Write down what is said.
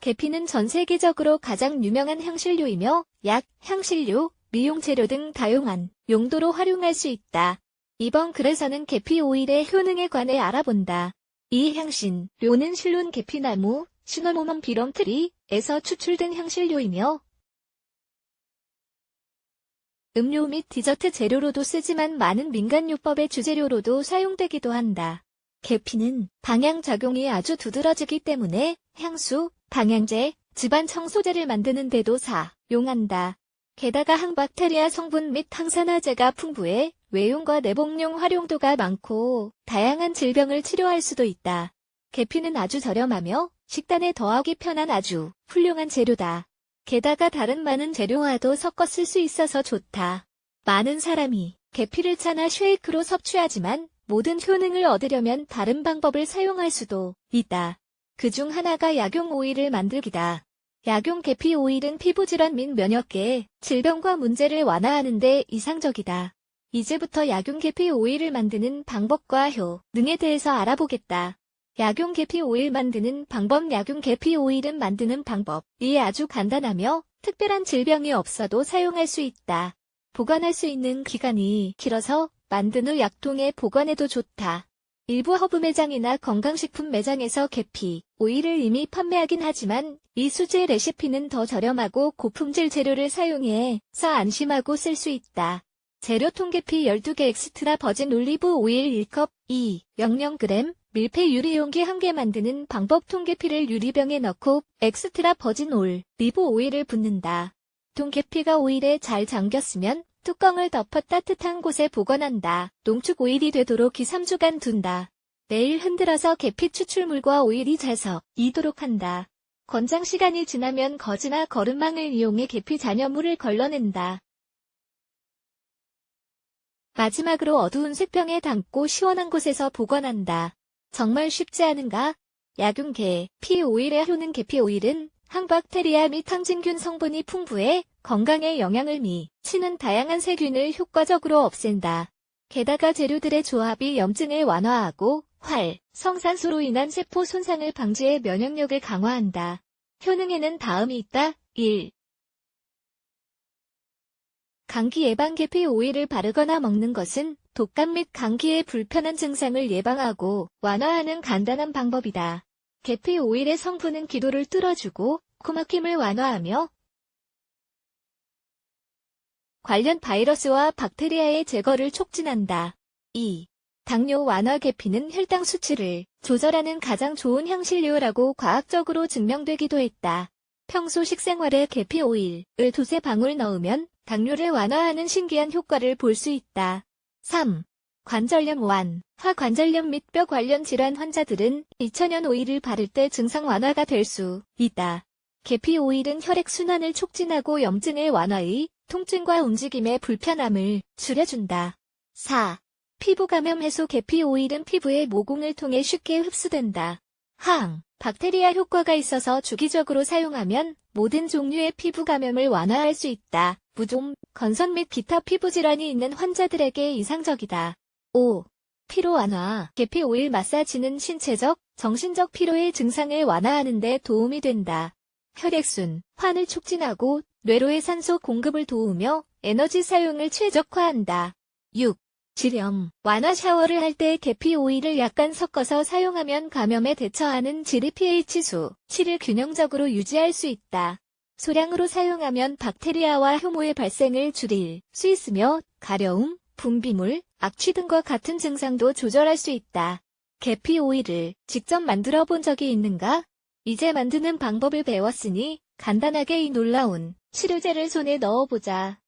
계피는 전 세계적으로 가장 유명한 향신료이며 약, 향신료, 미용 재료 등 다용한 용도로 활용할 수 있다. 이번 글에서는 계피 오일의 효능에 관해 알아본다. 이 향신료는 실론 계피나무, 시너모먼 비럼 트리에서 추출된 향신료이며 음료 및 디저트 재료로도 쓰지만 많은 민간요법의 주재료로도 사용되기도 한다. 계피는 방향작용이 아주 두드러지기 때문에 향수, 방향제, 집안 청소제를 만드는 데도 사용한다. 게다가 항박테리아 성분 및 항산화제가 풍부해 외용과 내복용 활용도가 많고 다양한 질병을 치료할 수도 있다. 계피는 아주 저렴하며 식단에 더하기 편한 아주 훌륭한 재료다. 게다가 다른 많은 재료와도 섞어 쓸 수 있어서 좋다. 많은 사람이 계피를 차나 쉐이크로 섭취하지만 모든 효능을 얻으려면 다른 방법을 사용할 수도 있다. 그 중 하나가 약용 오일을 만들기다. 약용 계피 오일은 피부질환 및 면역계, 질병과 문제를 완화하는 데 이상적이다. 이제부터 약용 계피 오일을 만드는 방법과 효 능에 대해서 알아보겠다. 약용 계피 오일 만드는 방법 약용 계피 오일은 만드는 방법이 아주 간단하며 특별한 질병이 없어도 사용할 수 있다. 보관할 수 있는 기간이 길어서 만든 후 약통에 보관해도 좋다. 일부 허브 매장이나 건강식품 매장에서 계피, 오일을 이미 판매하긴 하지만 이 수제 레시피는 더 저렴하고 고품질 재료를 사용해서 안심하고 쓸 수 있다. 재료 통계피 12개 엑스트라 버진 올리브 오일 1컵 2, 00g, 밀폐 유리용기 1개 만드는 방법 통계피를 유리병에 넣고 엑스트라 버진 올, 리브 오일을 붓는다. 통계피가 오일에 잘 잠겼으면 뚜껑을 덮어 따뜻한 곳에 보관한다. 농축 오일이 되도록 2, 3주간 둔다. 매일 흔들어서 계피 추출물과 오일이 잘 섞이도록 한다. 권장 시간이 지나면 거즈나 거름망을 이용해 계피 잔여물을 걸러낸다. 마지막으로 어두운 색병에 담고 시원한 곳에서 보관한다. 정말 쉽지 않은가? 약용 계, 피 오일의 효능 계피 오일은 항박테리아 및 항진균 성분이 풍부해 건강에 영향을 미치는 다양한 세균을 효과적으로 없앤다. 게다가 재료들의 조합이 염증을 완화하고 활, 성산소로 인한 세포 손상을 방지해 면역력을 강화한다. 효능에는 다음이 있다. 1. 감기 예방 계피 오일을 바르거나 먹는 것은 독감 및 감기의 불편한 증상을 예방하고 완화하는 간단한 방법이다. 계피 오일의 성분은 기도를 뚫어주고 코막힘을 완화하며 관련 바이러스와 박테리아의 제거를 촉진한다. 2. 당뇨 완화 계피는 혈당 수치를 조절하는 가장 좋은 향신료라고 과학적으로 증명되기도 했다. 평소 식생활에 계피 오일을 두세 방울 넣으면 당뇨를 완화하는 신기한 효과를 볼 수 있다. 3. 관절염 완, 화 관절염 및 뼈 관련 질환 환자들은 이천연 오일을 바를 때 증상 완화가 될 수 있다. 계피 오일은 혈액순환을 촉진하고 염증의 완화의 통증과 움직임의 불편함을 줄여준다. 4. 피부 감염 해소 계피 오일은 피부의 모공을 통해 쉽게 흡수된다. 항, 박테리아 효과가 있어서 주기적으로 사용하면 모든 종류의 피부 감염을 완화할 수 있다. 무좀, 건선 및 기타 피부 질환이 있는 환자들에게 이상적이다. 5. 피로 완화. 계피 오일 마사지는 신체적, 정신적 피로의 증상을 완화하는 데 도움이 된다. 혈액순, 환을 촉진하고 뇌로의 산소 공급을 도우며 에너지 사용을 최적화한다. 6. 질염, 완화 샤워를 할 때 계피 오일을 약간 섞어서 사용하면 감염에 대처하는 질의 pH 수, 7을 균형적으로 유지할 수 있다. 소량으로 사용하면 박테리아와 효모의 발생을 줄일 수 있으며 가려움, 분비물, 악취 등과 같은 증상도 조절할 수 있다. 계피 오일을 직접 만들어 본 적이 있는가? 이제 만드는 방법을 배웠으니 간단하게 이 놀라운 치료제를 손에 넣어보자.